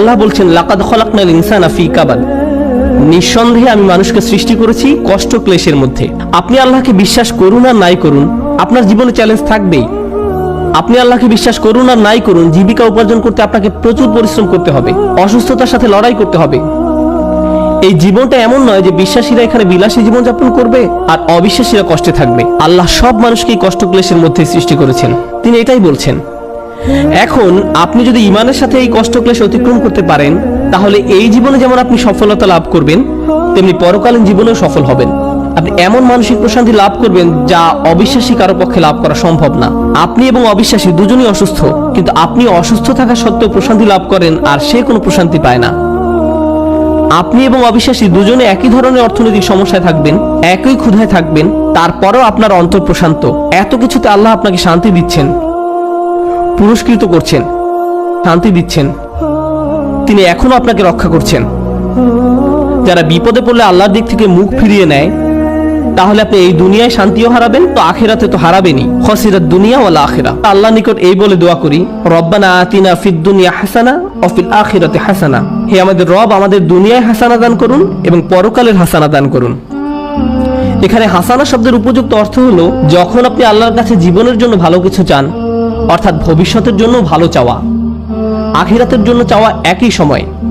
আল্লাহ বলছেন, লাকাদ খলাকনাল ইনসানা ফি কাবাদ। নিঃসন্দেহে আমি মানুষকে সৃষ্টি করেছি কষ্ট ক্লেশের মধ্যে। আপনি আল্লাহকে বিশ্বাস করুন আর নাই করুন, আপনার জীবনে চ্যালেঞ্জ থাকবেই। আপনি আল্লাহকে বিশ্বাস করুন আর নাই করুন, জীবিকা উপার্জন করতে আপনাকে প্রচুর পরিশ্রম করতে হবে, অসুস্থতার সাথে লড়াই করতে হবে। এই জীবনটা এমন নয় যে বিশ্বাসীরা এখানে বিলাসী জীবন যাপন করবে আর অবিশ্বাসীরা কষ্টে থাকবে। আল্লাহ সব মানুষকেই কষ্ট ক্লেশের মধ্যে সৃষ্টি করেছেন। তিনি এটাই বলছেন এখন আপনি যদি ইমানের সাথে এই কষ্ট ক্লেশ অতিক্রম করতে পারেন, তাহলে এই জীবনে যেমন আপনি সফলতা লাভ করবেন, তেমনি পরকালীন জীবনেও সফল হবেন। আপনি এমন মানসিক প্রশান্তি লাভ করবেন যা অবিশ্বাসী কারও পক্ষে লাভ করা সম্ভব না। আপনি এবং অবিশ্বাসী দুজনই অসুস্থ, কিন্তু আপনি অসুস্থ থাকা সত্ত্বেও প্রশান্তি লাভ করেন আর সে কোনো প্রশান্তি পায় না। আপনি এবং অবিশ্বাসী দুজনে একই ধরনের অর্থনৈতিক সমস্যায় থাকবেন, একই ক্ষুধায় থাকবেন, তারপরেও আপনার অন্তর প্রশান্ত। এত কিছুতে আল্লাহ আপনাকে শান্তি দিচ্ছেন। পুরস্কৃত করছেন, শান্তি দিচ্ছেন। তিনি এখনও আপনাকে রক্ষা করছেন। যারা বিপদে পড়লে আল্লাহর দিক থেকে মুখ ফিরিয়ে নেয়, তাহলে আপনি এই দুনিয়ায় শান্তিও হারাবেন, তো আখেরাতে তো হারাবেনই। খসিরাত দুনিয়া ওয়াল আখিরা। আল্লাহ নিকট এই বলে দোয়া করি, রব্বানা আতিনা ফিদ দুনিয়া হাসানা ও ফিল আখিরাতে হাসানা। হে আমাদের রব, আমাদের দুনিয়ায় হাসানা দান করুন এবং পরকালের হাসানা দান করুন। এখানে হাসানা শব্দের উপযুক্ত অর্থ হলো, যখন আপনি আল্লাহর কাছে জীবনের জন্য ভালো কিছু চান অর্থাৎ ভবিষ্যতের জন্য ভালো চাওয়া। আখিরাতের জন্য চাওয়া একই সময়।